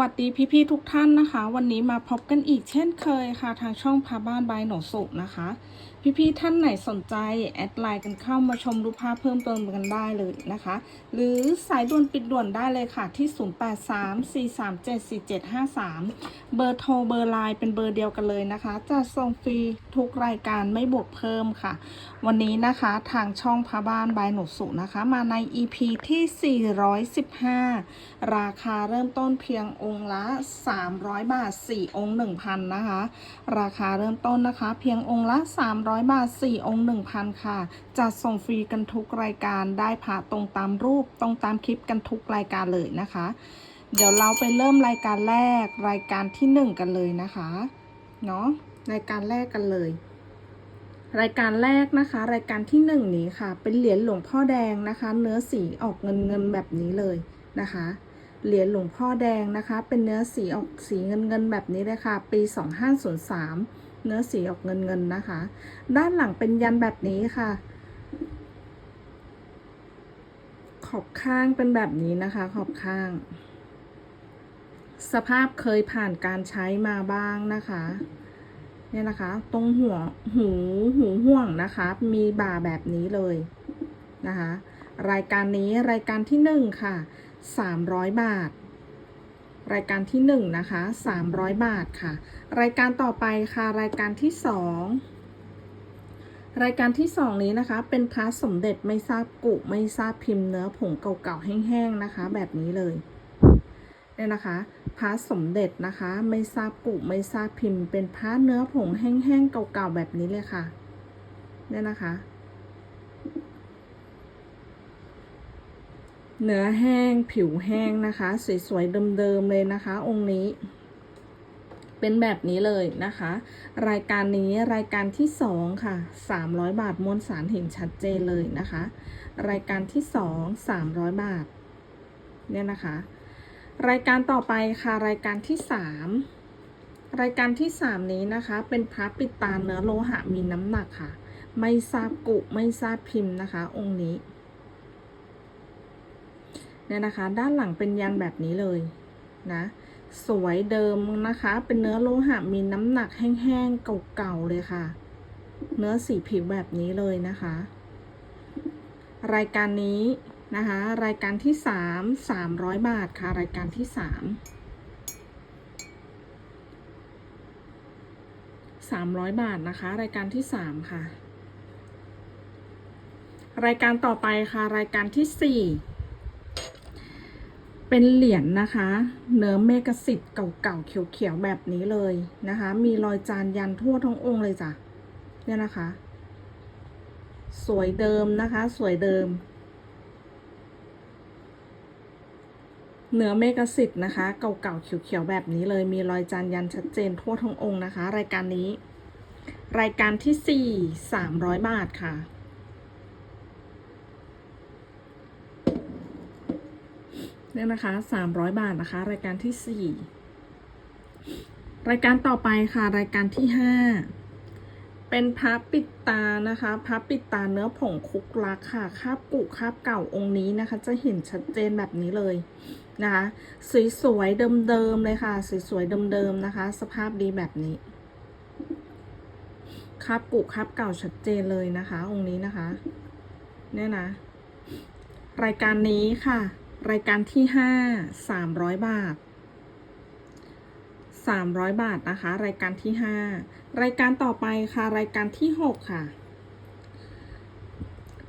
วัสดีพี่ๆทุกท่านนะคะ วันนี้มาพบกันอีกเช่นเคยค่ะ ทางช่องพาบ้านบายหนสุนะคะ พี่ๆท่านไหนสนใจ แอดไลน์กันเข้ามาชมรูปภาพเพิ่มเติมกันได้เลยนะคะ หรือสายด่วนปิดด่วนได้เลยค่ะที่ 0834374753 เบอร์โทรเบอร์ไลน์เป็นเบอร์เดียวกันเลยนะคะจะส่งฟรีทุกรายการไม่บวกเพิ่มค่ะ วันนี้นะคะทางช่องพาบ้านบายหนุสุนะคะ มาใน EP ที่ 415 ราคาเริ่มต้นเพียงองค์ละ 300 บาท 4 องค์ 1,000 นะคะ ราคาเริ่มต้นนะคะ เพียงองค์ละ 300 บาท 4 องค์ 1,000 ค่ะจะส่งฟรีกันทุกรายการได้ผ่าตรงตามรูปตรงตามคลิปกันทุกรายการเลยนะคะ เดี๋ยวเราไปเริ่มรายการแรกรายการที่ 1 กันเลยนะคะเนาะรายการแรกกันเลย รายการแรกนะคะ รายการที่หนึ่งนี้ค่ะ เป็นเหรียญหลวงพ่อแดงนะคะ เนื้อสีออกเงินเงินแบบนี้เลยนะคะ เหรียญหลวงพ่อแดงนะคะ เป็นเนื้อสีออกสีเงินเงินแบบนี้เลยค่ะ ปี 2503 เนื้อสีออกเงินเงินนะคะ ด้านหลังเป็นยันแบบนี้ค่ะ ขอบข้างเป็นแบบนี้นะคะ ขอบข้าง สภาพเคยผ่านการใช้มาบ้างนะคะเนี่ยนะคะ ตรงหัวหูหูห่วงนะคะ มีบ่าแบบนี้เลยนะคะ รายการนี้รายการที่หนึ่งค่ะ สามร้อยบาท รายการที่หนึ่งนะคะสามร้อยบาทค่ะ รายการต่อไปค่ะ รายการที่สองรายการที่สองนี้นะคะ เป็นพระสมเด็จไม่ทราบกุไม่ทราบพิมพ์เนื้อผงเก่าๆแห้งๆนะคะ แบบนี้เลยเนี่ยนะคะพระสมเด็จนะคะ ไม่ทราบกุไม่ทราบพิมพ์ เป็นพระเนื้อผงแห้งๆเก่าๆแบบนี้เลยค่ะเนี่ยนะคะ เนื้อแห้งผิวแห้งนะคะ สวยๆเดิมๆเลยนะคะ องค์นี้ เป็นแบบนี้เลยนะคะ รายการนี้รายการที่สองค่ะ300บาทมวลสารเห็นชัดเจนเลยนะคะ รายการที่สอง300บาท เนี่ยนะคะ รายการต่อไปค่ะรายการที่สามรายการที่สามนี้นะคะ เป็นพระปิดตาเนื้อโลหะมีน้ำหนักค่ะ ไม่ทราบกุไม่ทราบพิมพ์นะคะ องค์นี้ เนี่ยนะคะ ด้านหลังเป็นยันแบบนี้เลยนะ สวยเดิมนะคะ เป็นเนื้อโลหะมีน้ำหนักแห้งๆเก่าๆเลยค่ะ เนื้อสีผิวแบบนี้เลยนะคะ รายการนี้นะคะ รายการที่สามสามร้อยบาทค่ะ รายการที่สามสามร้อยบาทนะคะ รายการที่สามค่ะ รายการต่อไปค่ะ รายการที่สี่ เป็นเหรียญนะคะ เนื้อเมกสิทธิ์เก่าๆเขียวๆแบบนี้เลยนะคะ มีรอยจานยันทั่วทั้งองค์เลยจ้ะเนี่ยนะคะ สวยเดิมนะคะ สวยเดิม เนื้อเมกสิทธิ์นะคะ เก่าๆเขียวๆแบบนี้เลย มีรอยจานยันชัดเจนทั่วทั้งองค์นะคะ รายการนี้ รายการที่สี่สามร้อยบาทค่ะ เนี่ยนะคะสามร้อยบาทนะคะ รายการที่สี่รายการต่อไปค่ะ รายการที่ห้าเป็นพับปิดตานะคะพับปิดตาเนื้อผงคุกลักค่ะคาบกุคาบเก่าองค์นี้นะคะ จะเห็นชัดเจนแบบนี้เลยนะคะสวยๆเดิมๆเลยค่ะสวยๆเดิมๆนะคะ สภาพดีแบบนี้คาบกุคาบเก่าชัดเจนเลยนะคะ องค์นี้นะคะ เนี่ยนะ รายการนี้ค่ะ รายการที่ห้าสามร้อยบาทสามร้อยบาทนะคะ รายการที่ห้ารายการต่อไปค่ะ รายการที่หกค่ะ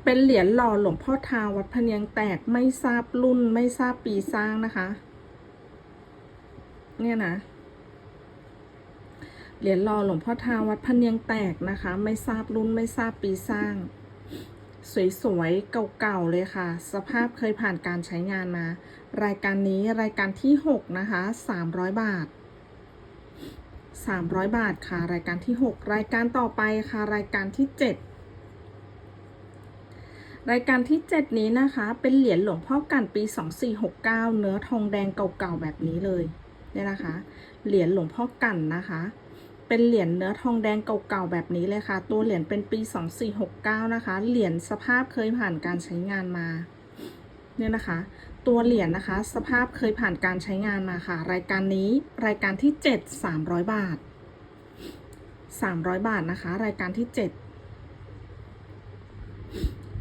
เป็นเหรียญหล่อหลวงพ่อทาวัดพเนียงแตกไม่ทราบรุ่นไม่ทราบปีสร้างนะคะ เนี่ยนะเหรียญหล่อหลวงพ่อทาวัดพเนียงแตกนะคะ ไม่ทราบรุ่นไม่ทราบปีสร้าง สวยๆ เก่าๆ เลยค่ะ สภาพเคยผ่านการใช้งานมา รายการนี้รายการที่ 6 นะคะ 300 บาท 300 บาทค่ะ รายการที่ 6 รายการต่อไปค่ะ รายการที่ 7 รายการที่ 7 นี้นะคะ เป็นเหรียญหลวงพ่อกันปี 2469 เนื้อทองแดงเก่าๆ แบบนี้เลยเนี่ยนะคะ เหรียญหลวงพ่อกันนะคะ เป็นเหรียญเนื้อทองแดงเก่าๆแบบนี้เลยค่ะ ตัวเหรียญเป็นปี 2469 นะคะ เหรียญสภาพเคยผ่านการใช้งานมา เนี่ยนะคะ ตัวเหรียญนะคะ สภาพเคยผ่านการใช้งานมาค่ะ รายการนี้รายการที่ 7 300 บาท 300 บาทนะคะ รายการที่ 7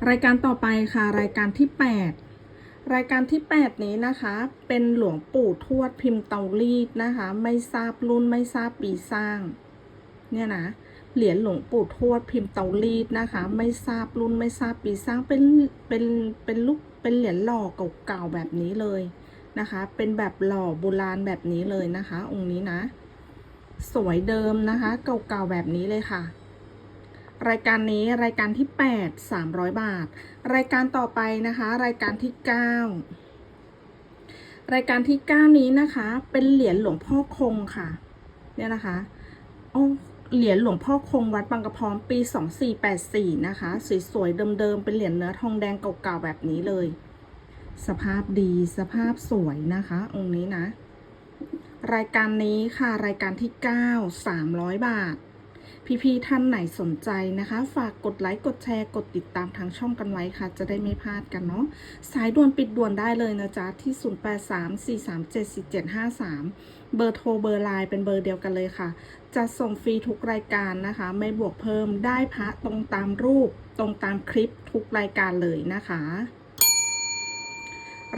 รายการต่อไปค่ะ รายการที่ 8 รายการที่ 8 นี้นะคะ เป็นหลวงปู่ทวดพิมพ์เตารีดนะคะ ไม่ทราบรุ่นไม่ทราบปีสร้าง เนี่ยนะ เหรียญหลวงปู่ทวดพิมพ์เตารีดนะคะ ไม่ทราบรุ่นไม่ทราบปีสร้าง เป็น เป็น เป็นลูก เป็นเหรียญหล่อเก่าๆแบบนี้เลยนะคะ เป็นแบบหล่อโบราณแบบนี้เลยนะคะ องค์นี้นะ สวยเดิมนะคะ เก่าๆแบบนี้เลยค่ะ รายการนี้รายการที่ 8 300 บาท รายการต่อไปนะคะ รายการที่ 9 รายการที่ 9 นี้นะคะ เป็นเหรียญหลวงพ่อคงค่ะ เนี่ยนะคะโอ้เหรียญหลวงพ่อคงวัดบางกระพร้อมปี 2484 นะคะ สวยๆเดิมๆเป็นเหรียญเนื้อทองแดงเก่าๆแบบนี้เลย สภาพดีสภาพสวยนะคะ องค์นี้นะ รายการนี้ค่ะรายการที่ 9 300 บาท พี่ๆท่านไหนสนใจนะคะ ฝากกดไลค์กดแชร์กดติดตามทางช่องกันไว้ค่ะ จะได้ไม่พลาดกันเนาะสายด่วนปิดด่วนได้เลยนะจ๊ะที่ 0834374753 เบอร์โทรเบอร์ไลน์เป็นเบอร์เดียวกันเลยค่ะ จะส่งฟรีทุกรายการนะคะ ไม่บวกเพิ่มได้พระตรงตามรูปตรงตามคลิปทุกรายการเลยนะคะ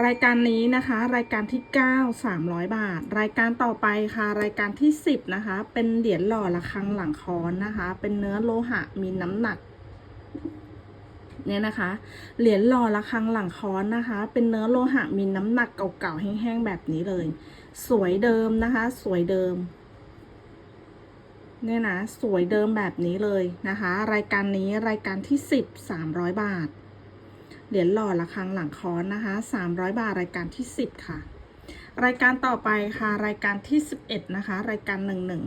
รายการนี้นะคะ รายการที่ 9 300 บาท รายการต่อไปค่ะ รายการที่ 10 นะคะ เป็นเหรียญหล่อระฆังหลังค้อนนะคะ เป็นเนื้อโลหะมีน้ำหนักเนี่ยนะคะ เหรียญหล่อระฆังหลังค้อนนะคะ เป็นเนื้อโลหะมีน้ำหนักเก่าๆแห้งๆแบบนี้เลย สวยเดิมนะคะ สวยเดิมเนี่ยนะสวยเดิมแบบนี้เลยนะคะ รายการนี้รายการที่ 10 300 บาท เหรียญหล่อระฆังหลังค้อนนะคะ 300 บาทรายการที่ 10 ค่ะ รายการต่อไปค่ะ รายการที่ 11 นะคะ รายการ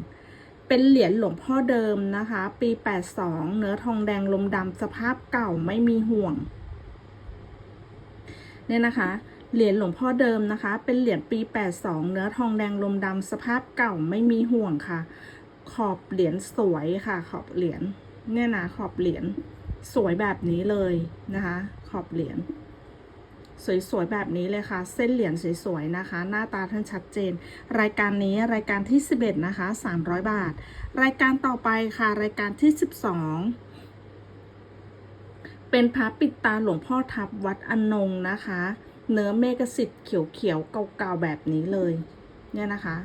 11 เป็นเหรียญหลวงพ่อเดิมนะคะ ปี 82 เนื้อทองแดงลมดำสภาพเก่าไม่มีห่วง เนี่ยนะคะ เหรียญหลวงพ่อเดิมนะคะ เป็นเหรียญปี 82 เนื้อทองแดงลมดำสภาพเก่าไม่มีห่วงค่ะ ขอบเหรียญสวยค่ะ ขอบเหรียญเนี่ยนะขอบเหรียญ สวยแบบนี้เลยนะคะ ขอบเหรียญสวยๆแบบนี้เลยค่ะ เส้นเหรียญสวยๆนะคะ หน้าตาท่านชัดเจน รายการนี้รายการที่ 11 นะคะ 300 บาท รายการต่อไปค่ะรายการที่ 12 เป็นพระปิดตาหลวงพ่อทับวัดอนงนะคะ เนื้อเมกสิทธิ์เขียวๆเก่าๆแบบนี้เลย เนี่ยนะคะ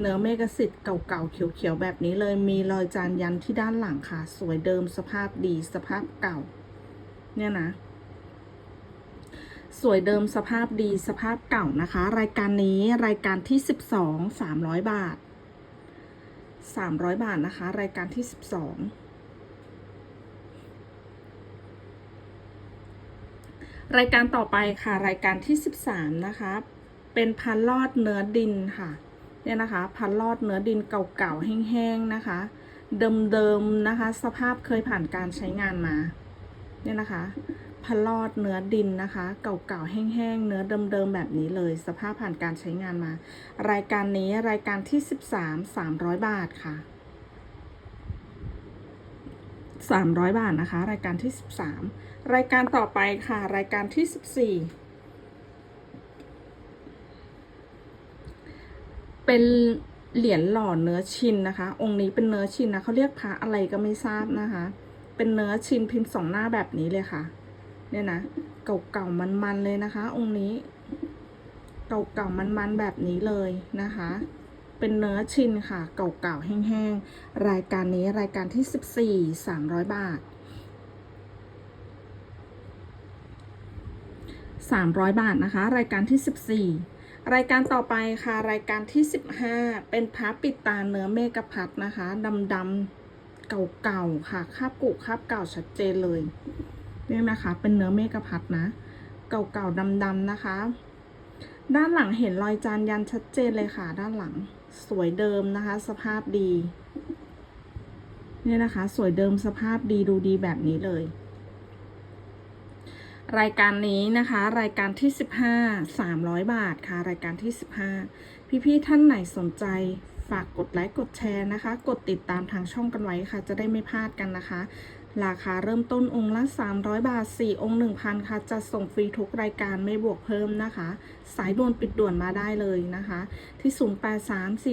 เนื้อเมกสิทธิ์เก่าๆ เขียวๆ แบบนี้เลยมีรอยจานยันที่ด้านหลังค่ะ สวยเดิมสภาพดีสภาพเก่า เนี่ยนะ สวยเดิมสภาพดีสภาพเก่านะคะ รายการนี้รายการที่ 12 300 บาท 300 บาทนะคะ รายการที่ 12 รายการต่อไปค่ะ รายการที่ 13 นะคะ เป็นพันลอดเนื้อดินค่ะ เนี่ยนะคะพันลอดเนื้อดินเก่าๆแห้งๆนะคะ เดิมๆนะคะ สภาพเคยผ่านการใช้งานมาเนี่ยนะคะพันลอดเนื้อดินนะคะ เก่าๆแห้งๆเนื้อเดิมๆแบบนี้เลย สภาพผ่านการใช้งานมา รายการนี้รายการที่ 13 300 บาทค่ะ 300 บาทนะคะ รายการที่ 13 รายการต่อไปค่ะ รายการที่ 14 เป็นเหรียญหล่อเนื้อชินนะคะ องค์นี้เป็นเนื้อชินนะเขาเรียกพระอะไรก็ไม่ทราบนะคะ เป็นเนื้อชินพิมพ์สองหน้าแบบนี้เลยค่ะ เนี่ยนะเก่าๆมันๆเลยนะคะ องค์นี้ เก่าๆมันๆแบบนี้เลยนะคะ เป็นเนื้อชินค่ะ เก่าๆแห้งๆรายการนี้รายการที่14 300บาท300บาทนะคะ รายการที่14 รายการต่อไปค่ะ รายการที่ 15 เป็นพระปิดตาเนื้อเมกะพัดนะคะดำๆเก่าๆค่ะคาบกุคาบเก่าชัดเจนเลยเนี่ยนะคะ เป็นเนื้อเมกะพัดนะ เก่าๆดำๆนะคะ ด้านหลังเห็นรอยจานยันชัดเจนเลยค่ะ ด้านหลังสวยเดิมนะคะ สภาพดีเนี่ยนะคะ สวยเดิมสภาพดีดูดีแบบนี้เลย รายการนี้นะคะ รายการที่ 15 300 บาทค่ะ รายการที่ 15 พี่ๆท่านไหนสนใจ ฝากกดไลค์กดแชร์นะคะ กดติดตามทางช่องกันไว้ค่ะ จะได้ไม่พลาดกันนะคะ ราคาเริ่มต้นองค์ละ 300 บาท 4 องค์ 1,000 ค่ะ จะส่งฟรีทุกรายการไม่บวกเพิ่มนะคะ สายด่วนปิดด่วนมาได้เลยนะคะ ที่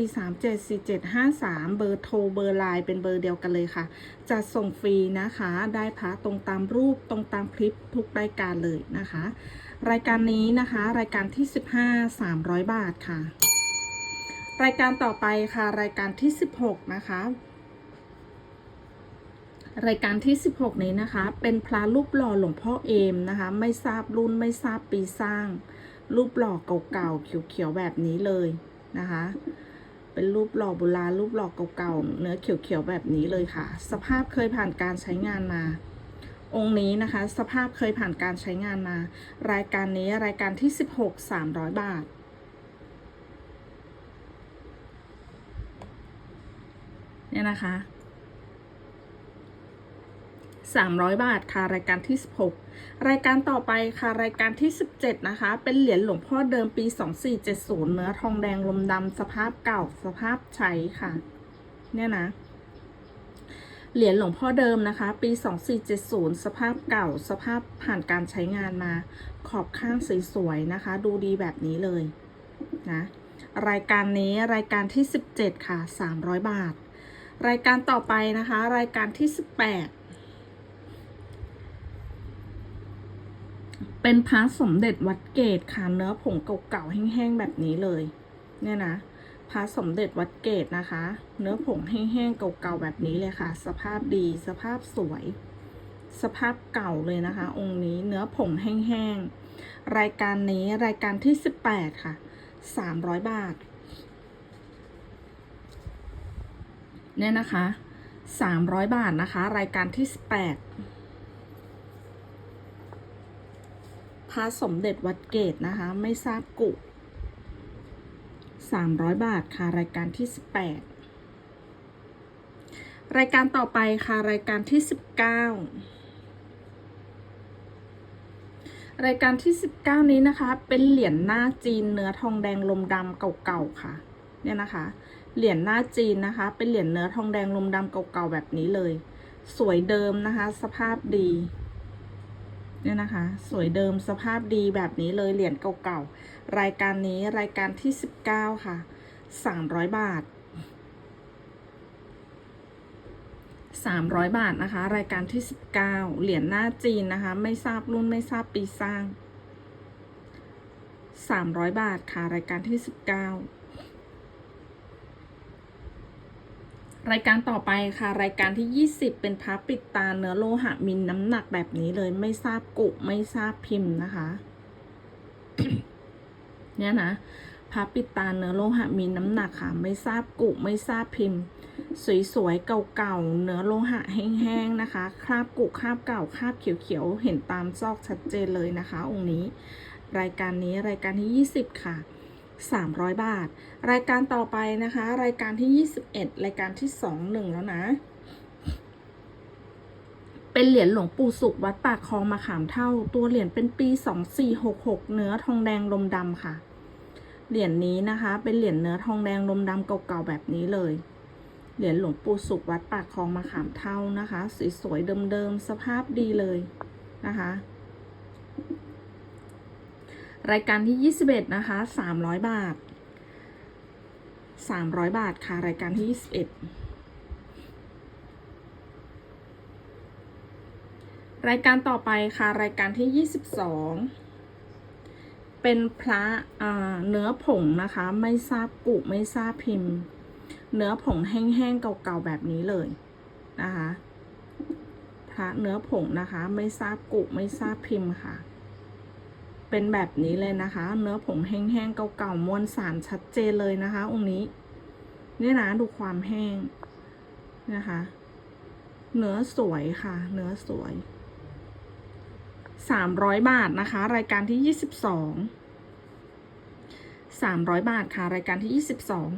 0834374753 เบอร์โทรเบอร์ไลน์เป็นเบอร์เดียวกันเลยค่ะ จะส่งฟรีนะคะ ได้พระตรงตามรูปตรงตามคลิปทุกรายการเลยนะคะ รายการนี้นะคะ รายการที่ 15 300 บาทค่ะ รายการต่อไปค่ะ รายการที่ 16 นะคะ รายการที่ 16 นี้นะคะ เป็นพระรูปหล่อหลวงพ่อเอมนะคะ ไม่ทราบรุ่นไม่ทราบปีสร้าง รูปหล่อเก่าๆเขียวๆแบบนี้เลยนะคะ เป็นรูปหล่อโบราณรูปหล่อเก่าๆเนื้อเขียวๆแบบนี้เลยค่ะ สภาพเคยผ่านการใช้งานมาองค์นี้นะคะ สภาพเคยผ่านการใช้งานมา รายการนี้รายการที่ 16 300 บาท เนี่ยนะคะ 300 บาทค่ะรายการที่ 16 รายการต่อไปค่ะรายการที่ 17 นะคะ เป็นเหรียญหลวงพ่อเดิมปี 2470 เนื้อทองแดงลมดำสภาพเก่าสภาพใช้ค่ะ เนี่ยนะเหรียญหลวงพ่อเดิมนะคะ ปี 2470 สภาพเก่าสภาพผ่านการใช้งานมา ขอบข้างสวยๆนะคะ ดูดีแบบนี้เลยนะรายการนี้รายการที่ 17 ค่ะ 300 บาท รายการต่อไปนะคะ รายการที่18เป็นพระสมเด็จวัดเกตค่ะเนื้อผงเก่าๆแห้งๆแบบนี้เลย เนี่ยนะพระสมเด็จวัดเกตนะคะ เนื้อผงแห้งๆเก่าๆแบบนี้เลยค่ะ สภาพดีสภาพสวย สภาพเก่าเลยนะคะ องค์นี้เนื้อผงแห้งๆรายการนี้รายการที่ 18 ค่ะ 300 บาท เนี่ยนะคะ300บาทนะคะ รายการที่18พระสมเด็จวัดเกตนะคะ ไม่ทราบกุ300บาทค่ะ รายการที่18รายการต่อไปค่ะ รายการที่19รายการที่ 19 นี้นะคะ เป็นเหรียญหน้าจีนเนื้อทองแดงลมดำเก่าๆค่ะ เนี่ยนะคะ เหรียญหน้าจีนนะคะ เป็นเหรียญเนื้อทองแดงลมดำเก่าๆแบบนี้เลย สวยเดิมนะคะ สภาพดีเนี่ยนะคะ สวยเดิมสภาพดีแบบนี้เลยเหรียญเก่าๆรายการนี้รายการที่ 19 ค่ะ 300 บาท 300 บาทนะคะ รายการที่ 19 เหรียญหน้าจีนนะคะ ไม่ทราบรุ่นไม่ทราบปีสร้าง 300 บาทค่ะ รายการที่ 19 รายการต่อไปค่ะ รายการที่ 20 เป็นพระปิดตาเนื้อโลหะมินน้ำหนักแบบนี้เลยไม่ทราบกุไม่ทราบพิมพ์นะคะ เนี่ยนะพระปิดตาเนื้อโลหะมีน้ำหนักค่ะ ไม่ทราบกุไม่ทราบพิมพ์ สวยๆเก่าๆเนื้อโลหะแห้งๆนะคะ คราบกุคราบเก่าคราบเขียวๆเห็นตามซอกชัดเจนเลยนะคะ องค์นี้ รายการนี้รายการที่ 20 ค่ะ 300 บาท รายการต่อไปนะคะ รายการที่ 21 รายการที่ 21 แล้วนะ เป็นเหรียญหลวงปู่สุขวัดปากคลองมะขามเท่า ตัวเหรียญเป็นปี 2466 เนื้อทองแดงลมดำค่ะ เหรียญนี้นะคะ เป็นเหรียญเนื้อทองแดงลมดำเก่าๆแบบนี้เลย เหรียญหลวงปู่สุขวัดปากคลองมะขามเท่านะคะ สวยๆเดิมๆสภาพดีเลยนะคะ รายการที่ 21 นะคะ 300 บาท 300 บาทค่ะ รายการที่ 21 รายการต่อไปค่ะ รายการที่ 22 เป็นพระเนื้อผงนะคะ ไม่ทราบกุไม่ทราบพิมพ์ เนื้อผงแห้งๆ เก่าๆ แบบนี้เลยนะคะพระเนื้อผงนะคะ ไม่ทราบกุไม่ทราบพิมพ์ค่ะ เป็นแบบนี้เลยนะคะ เนื้อผงแห้งๆเก่าๆมวลสารชัดเจนเลยนะคะ องค์นี้เนี่ยนะดูความแห้งนะคะ เนื้อสวยค่ะ เนื้อสวยสามร้อยบาทนะคะ รายการที่ยี่สิบสองสามร้อยบาทค่ะ รายการที่ยี่สิบสอง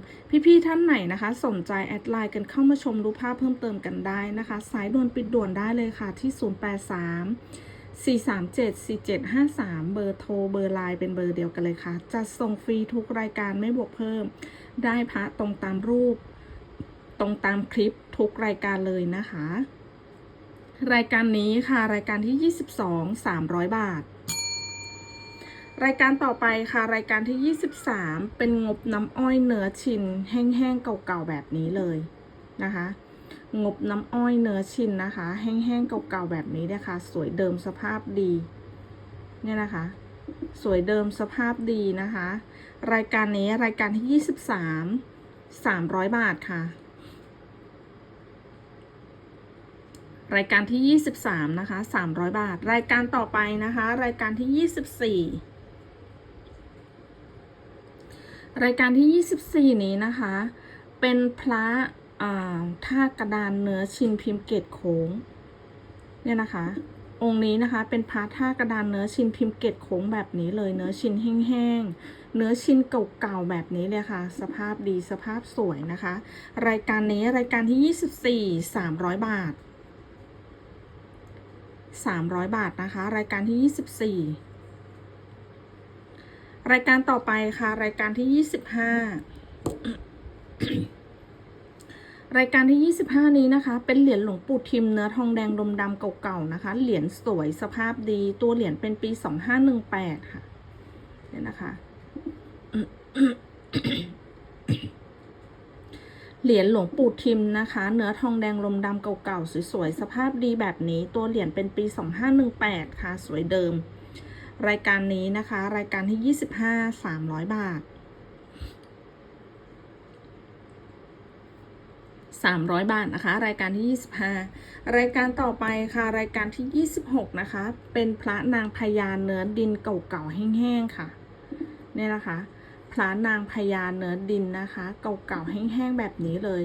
พี่ๆท่านไหนนะคะ สนใจแอดไลน์กันเข้ามาชมรูปภาพเพิ่มเติมกันได้นะคะ สายด่วนปิดด่วนได้เลยค่ะที่ศูนย์แปดสาม 4374753 เบอร์โทร เบอร์ไลน์เป็นเบอร์เดียวกันเลยค่ะจะส่งฟรีทุกรายการไม่บวกเพิ่ม ได้พระตรงตามรูป ตรงตามคลิปทุกรายการเลยนะคะ รายการนี้ค่ะรายการที่ 22 300 บาท รายการต่อไปค่ะรายการที่ 23 เป็นงบน้ำอ้อยเนื้อชินแห้งๆเก่าๆแบบนี้เลยนะคะ งบน้ำอ้อยเนื้อชิ้นนะคะ แห้งๆเก่าๆแบบนี้นะคะสวยเดิมสภาพดี เนี่ยนะคะ สวยเดิมสภาพดีนะคะ รายการนี้รายการที่ 23 300 บาทค่ะ รายการที่ 23 นะคะ 300 บาท รายการต่อไปนะคะ รายการที่ 24 รายการที่ 24 นี้นะคะ เป็นพระ ท่ากระดานเนื้อชินพิมพ์เกตโค้ง เนี่ยนะคะ องค์นี้นะคะเป็นพระท่ากระดานเนื้อชินพิมพ์เกตโค้งแบบนี้เลย เนื้อชินแห้งๆ เนื้อชินเก่าๆแบบนี้เลยค่ะ สภาพดีสภาพสวยนะคะ รายการนี้รายการที่ 24 300 บาท 300 บาทนะคะ รายการที่ 24รายการต่อไปค่ะ รายการที่25 รายการที่ 25 นี้นะคะ เป็นเหรียญหลวงปู่ทิมเนื้อทองแดงดมดำเก่าๆนะคะ เหรียญสวยสภาพดี ตัวเหรียญเป็นปี 2518 ค่ะ เนี่ยนะคะ เหรียญหลวงปู่ทิมนะคะ เนื้อทองแดงลมดำเก่าๆสวยๆสภาพดีแบบนี้ ตัวเหรียญเป็นปี 2518 ค่ะ สวยเดิม รายการนี้นะคะ รายการที่ 25 300 บาท 300 บาทนะคะ รายการที่ 25 รายการต่อไปค่ะ รายการที่ 26 นะคะ เป็นพระนางพญาเนื้อดินเก่าๆแห้งๆค่ะเนี่ยนะคะพระนางพญาเนื้อดินนะคะ เก่าๆแห้งๆแบบนี้เลย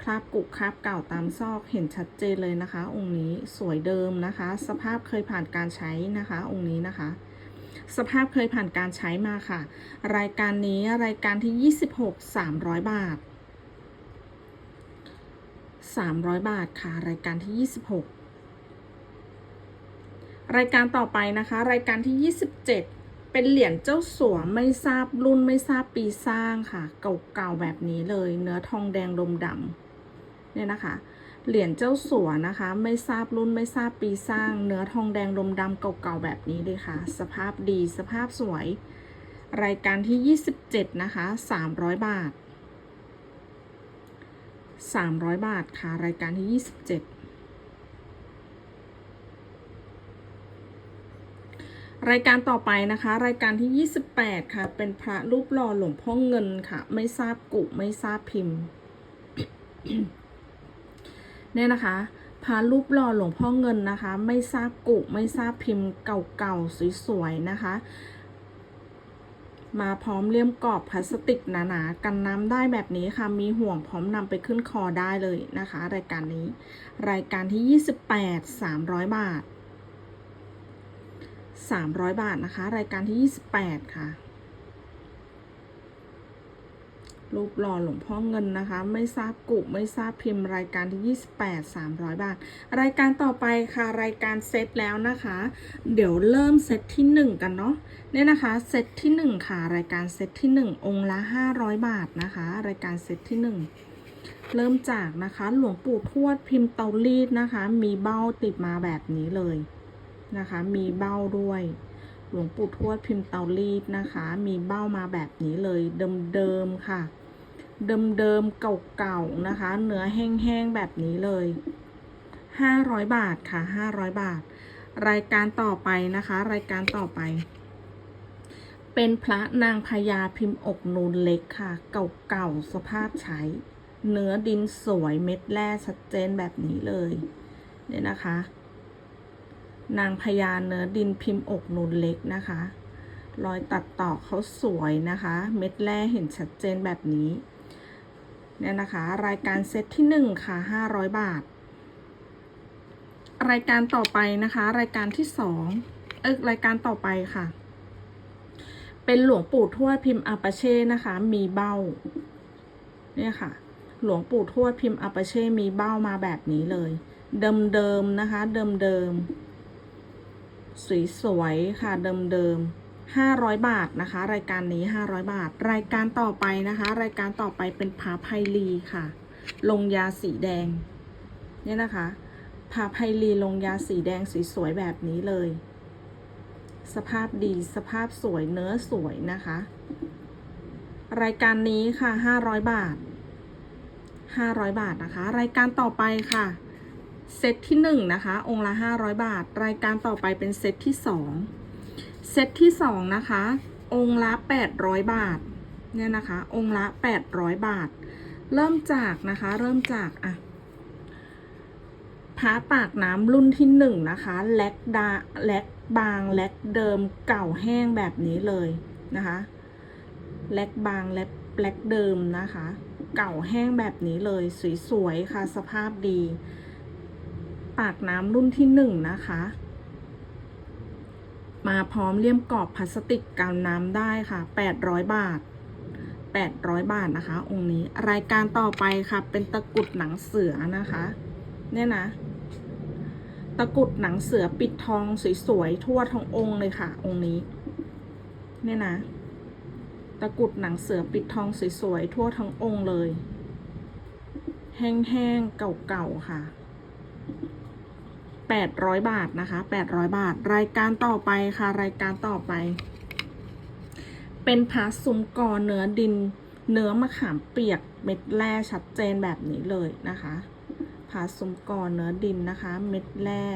คราบกุคราบเก่าตามซอกเห็นชัดเจนเลยนะคะ องค์นี้สวยเดิมนะคะ สภาพเคยผ่านการใช้นะคะ องค์นี้นะคะ สภาพเคยผ่านการใช้มาค่ะ รายการนี้รายการที่ 26 300 บาท 300 บาทค่ะ รายการที่ 26 รายการต่อไปนะคะ รายการที่ 27 เป็นเหรียญเจ้าสัวไม่ทราบรุ่นไม่ทราบปีสร้างค่ะ เก่าๆแบบนี้เลย เนื้อทองแดงลมดำเนี่ยนะคะ เหรียญเจ้าสัวนะคะ ไม่ทราบรุ่นไม่ทราบปีสร้าง เนื้อทองแดงลมดำเก่าๆแบบนี้เลยค่ะ สภาพดีสภาพสวย รายการที่ 27 นะคะ 300 บาท 300 บาทค่ะ รายการที่ 27 รายการต่อไปนะคะ รายการที่ 28 ค่ะ เป็นพระรูปหล่อหลวงพ่อเงินค่ะ ไม่ทราบกุไม่ทราบพิมพ์ เนี่ยนะคะพระรูปหล่อหลวงพ่อเงินนะคะ ไม่ทราบกุไม่ทราบพิมพ์เก่าๆสวยๆนะคะ มาพร้อมเลี่ยมกรอบพลาสติกหนาๆ กันน้ำได้แบบนี้ค่ะ มีห่วงพร้อมนำไปขึ้นคอได้เลยนะคะ รายการนี้ รายการที่ 28 300 บาท 300 บาทนะคะ รายการที่ 28 ค่ะ รูปหล่อหลวงพ่อเงินนะคะ ไม่ทราบกุไม่ทราบพิมพ์รายการที่ 28 300 บาท รายการต่อไปค่ะรายการเซตแล้วนะคะ เดี๋ยวเริ่มเซตที่ 1 กันเนาะเนี่ยนะคะเซตที่ 1 ค่ะ รายการเซตที่ 1 องค์ละ 500 บาทนะคะ รายการเซตที่ 1เริ่มจากนะคะหลวงปู่ทวดพิมพ์เตารีดนะคะ มีเบ้าติดมาแบบนี้เลยนะคะ มีเบ้าด้วย หลวงปู่ทวดพิมพ์เตารีดนะคะ มีเบ้ามาแบบนี้เลยเดิมๆค่ะ เดิมๆเก่าๆนะคะ เนื้อแห้งๆแบบนี้เลย 500 บาทค่ะ500 บาท รายการต่อไปนะคะ รายการต่อไป เป็นพระนางพญาพิมพ์อกนูนเล็กค่ะ เก่าๆสภาพใช้ เนื้อดินสวยเม็ดแร่ชัดเจนแบบนี้เลยเนี่ยนะคะ นางพญาเนื้อดินพิมพ์อกนูนเล็กนะคะรอยตัดต่อเขาสวยนะคะ เม็ดแร่เห็นชัดเจนแบบนี้ เนี่ยนะคะ รายการเซตที่ 1 ค่ะ 500 บาท รายการต่อไปนะคะ รายการที่2เอ้รายการต่อไปค่ะ เป็นหลวงปู่ทวดพิมพ์อาปาเช่นะคะ มีเบ้า เนี่ยค่ะ หลวงปู่ทวดพิมพ์อาปาเช่มีเบ้ามาแบบนี้เลย เดิมเดิมนะคะ เดิมเดิมสวยๆค่ะ เดิมเดิม 500 บาทนะคะ รายการนี้ 500 บาท รายการต่อไปนะคะ รายการต่อไปเป็นผาไพลีค่ะ ลงยาสีแดง เนี่ยนะคะผาไพลีลงยาสีแดงสวยๆแบบนี้เลย สภาพดีสภาพสวยเนื้อสวยนะคะ รายการนี้ค่ะ 500 บาท 500 บาทนะคะ รายการต่อไปค่ะเซตที่1นะคะ องค์ละ 500 บาท รายการต่อไปเป็นเซตที่ 2 เซตที่2นะคะ องค์ละ800บาท เนี่ยนะคะ องค์ละ800บาท เริ่มจากนะคะ เริ่มจากอะพระปากน้ำรุ่นที่หนึ่งนะคะแลกดาแลกบางแลกเดิมเก่าแห้งแบบนี้เลยนะคะแลกบางแลกแลกเดิมนะคะ เก่าแห้งแบบนี้เลยสวยๆค่ะสภาพดี ปากน้ำรุ่นที่หนึ่งนะคะ มาพร้อมเลี่ยมกรอบพลาสติกกันน้ำได้ค่ะ 800 บาท 800 บาทนะคะ องค์นี้ รายการต่อไปค่ะ เป็นตะกุดหนังเสือนะคะ เนี่ยนะ ตะกุดหนังเสือปิดทองสวยๆทั่วทั้งองค์เลยค่ะ องค์นี้ เนี่ยนะ ตะกุดหนังเสือปิดทองสวยๆทั่วทั้งองค์เลย แห้งๆเก่าๆค่ะ 800 บาทนะคะ 800 บาท รายการต่อไปค่ะ รายการต่อไป เป็นพาซุ้มกอเนื้อดิน เนื้อมะขามเปียกเม็ดแร่ชัดเจนแบบนี้เลยนะคะพาซุ้มกอเนื้อดินนะคะ เม็ดแร่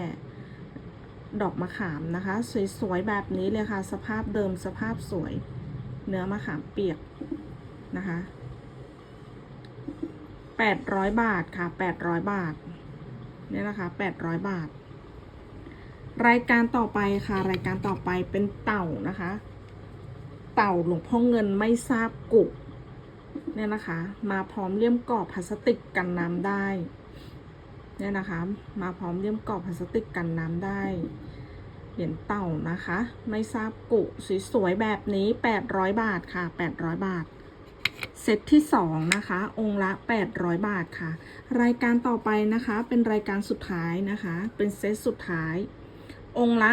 ดอกมะขามนะคะ สวยๆแบบนี้เลยค่ะ สภาพเดิมสภาพสวย เนื้อมะขามเปียกนะคะ800 บาทค่ะ 800 บาท เนี่ยนะคะ 800 บาท รายการต่อไปค่ะ รายการต่อไปเป็นเต่านะคะ เต่าหลวงพ่อเงินไม่ทราบกุเนี่ยนะคะ มาพร้อมเลี่ยมกรอบพลาสติกกันน้ำได้เนี่ยนะคะ มาพร้อมเลี่ยมกรอบพลาสติกกันน้ำได้เหรียญเต่านะคะ ไม่ทราบกุสวยๆแบบนี้ 800 บาทค่ะ 800 บาท เซตที่ 2 นะคะ องค์ละ 800 บาทค่ะ รายการต่อไปนะคะ เป็นรายการสุดท้ายนะคะ เป็นเซตสุดท้าย องค์ละ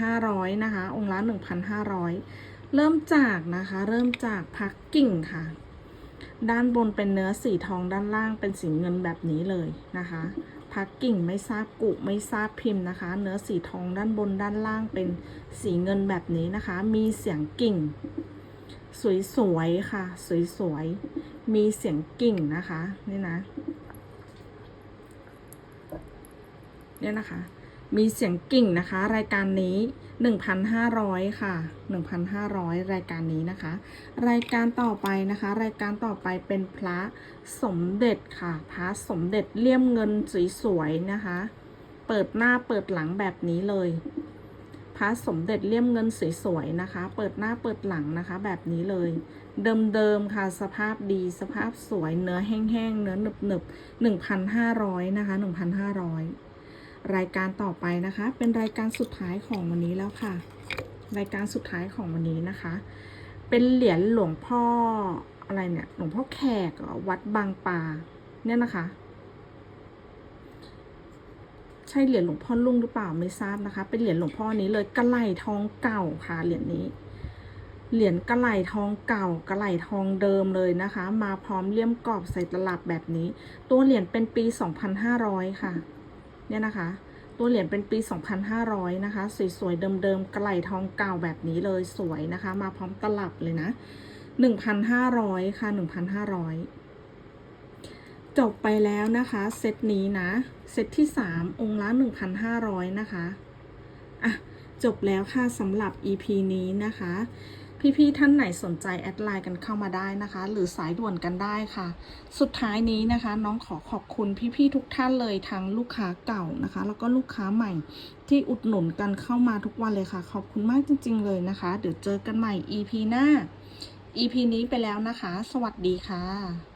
1,500นะคะ องค์ละ1,500 เริ่มจากนะคะ เริ่มจากพักกิ่งค่ะ ด้านบนเป็นเนื้อสีทองด้านล่างเป็นสีเงินแบบนี้เลยนะคะ พักกิ่งไม่ทราบกุไม่ทราบพิมพ์นะคะ เนื้อสีทองด้านบนด้านล่างเป็นสีเงินแบบนี้นะคะ มีเสียงกิ่ง สวยๆค่ะ สวยๆ มีเสียงกิ่งนะคะ นี่นะ เนี่ยนะคะ มีเสียงกิ่งนะคะ รายการนี้ 1,500 ค่ะ 1,500 รายการนี้นะคะ รายการต่อไปนะคะ รายการต่อไปเป็นพระสมเด็จค่ะ พระสมเด็จเลี่ยมเงินสวยๆนะคะ เปิดหน้าเปิดหลังแบบนี้เลย พระสมเด็จเลี่ยมเงินสวยๆนะคะ เปิดหน้าเปิดหลังนะคะ แบบนี้เลย เดิมๆค่ะ สภาพดีสภาพสวยเนื้อแห้งๆเนื้อหนึบๆ1,500นะคะ1,500 รายการต่อไปนะคะ เป็นรายการสุดท้ายของวันนี้แล้วค่ะ รายการสุดท้ายของวันนี้นะคะ เป็นเหรียญหลวงพ่ออะไรเนี่ย หลวงพ่อแขกวัดบางปาเนี่ยนะคะ ใช่เหรียญหลวงพ่อลุงหรือเปล่าไม่ทราบนะคะ เป็นเหรียญหลวงพ่อนี้เลยกระไหลทองเก่าค่ะเหรียญนี้เหรียญกระไหลทองเก่ากระไหลทองเดิมเลยนะคะ มาพร้อมเลี่ยมกรอบใส่ตลับแบบนี้ ตัวเหรียญเป็นปี 2500 ค่ะ เนี่ยนะคะ ตัวเหรียญเป็นปี 2500 นะคะ สวยๆ เดิมๆกระไหลทองเก่าแบบนี้เลยสวยนะคะ มาพร้อมตลับเลยนะ 1,500 ค่ะ 1,500 จบไปแล้วนะคะ เซตนี้นะ เซตที่ 3 องค์ละ 1,500 นะคะ อะ จบแล้วค่ะสำหรับ EP นี้นะคะ พี่ๆท่านไหนสนใจแอดไลน์กันเข้ามาได้นะคะ หรือสายด่วนกันได้ค่ะ สุดท้ายนี้นะคะ น้องขอขอบคุณพี่ๆทุกท่านเลยทั้งลูกค้าเก่านะคะ แล้วก็ลูกค้าใหม่ที่อุดหนุนกันเข้ามาทุกวันเลยค่ะ ขอบคุณมากจริง ๆ เลยนะคะ เดี๋ยวเจอกันใหม่ EP หน้า EP นี้ไปแล้วนะคะ สวัสดีค่ะ